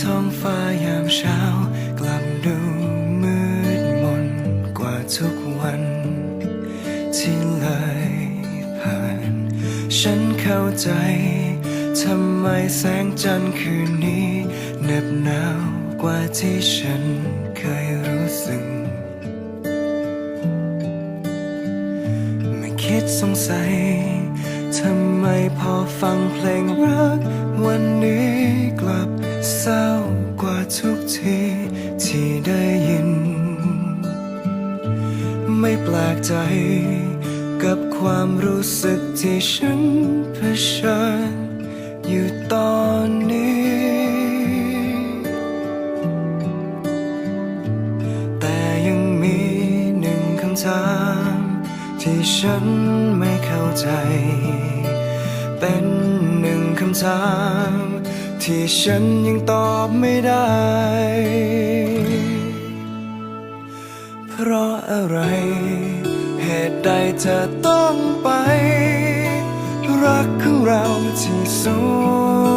ท้องฟ้ายามเช้า กลับดูมืดมนกว่าทุกวัน ที่เลยผ่าน ฉันเข้าใจทำไมแสงจันทร์คืนนี้เหน็บหนาวกว่าที่ฉันเคยรู้สึกไม่คิดสงสัย ทำไมพอฟังเพลงรัก วันนี้กลับ ศร้ากว่าทุกทีที่ได้ยิน ไม่แปลกใจกับความรู้สึกที่ฉันเผชิญอยู่ตอนนี้ แต่ยังมีหนึ่งคำถามที่ฉันไม่เข้าใจ เป็นหนึ่งคำถาม ที่ฉันยังตอบไม่ได้ เพราะอะไร เหตุใดเธอต้องไป รักของเราที่ส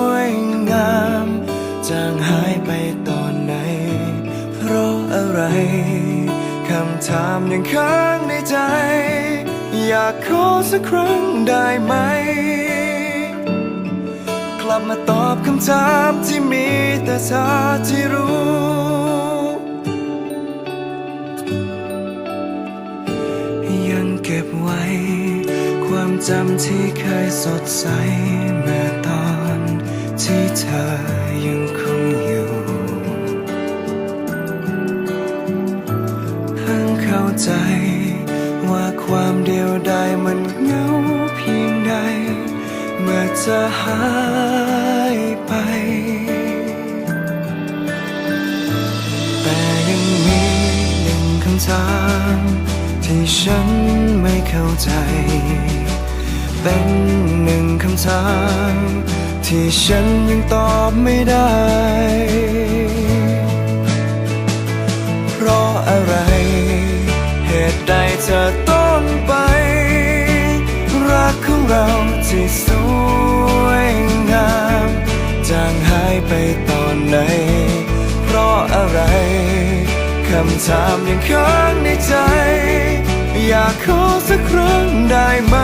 วยงามจางหายไปตอนไหน เพราะอะไรคำถามยังค้างในใจ อยากขอสักครั้งได้ไหม ลับมาตอบคำถามที่มีแต่เธอที่รู้ ยังเก็บไว้ ความจำที่เคยสดใสเมื่อตอนที่เธอยังคงอยู่ เพิ่งเข้าใจว่าความเดียวดายมัน เมื่อเธอหายไป แต่ยังมีหนึ่งคำถามที่ฉันไม่เข้าใจ เป็นหนึ่งคำถามที่ฉันยังตอบไม่ได้ เพราะอะไร เหตุใดเธอต้องไป รักของเรา ที่สวยงามจางหายไปตอนไหน เพราะอะไรคำถามยังค้างในใจ อยากขอสักครั้งได้ไหม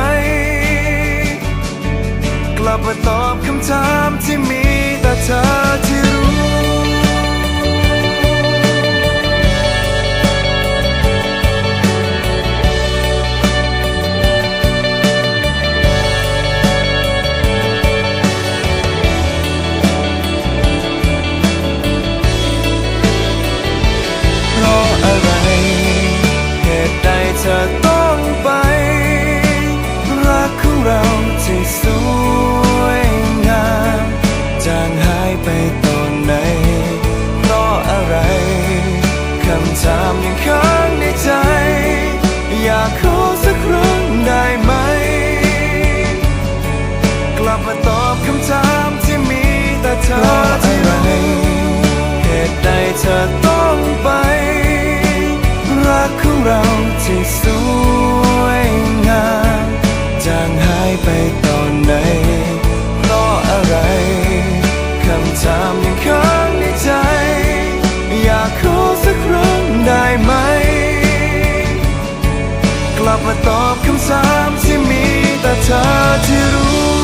กลับมาตอบคำถามที่มีแต่เธอที่รู้ ยังค้างในใจ อยากขอสักครั้งได้ไหม กลับมาตอบคำถามที่มีแต่เธอที่รู้เหตุใดเธอต้องไป รักของเราที่สุด ตอบคำถามที่มีแต่เธอที่รู้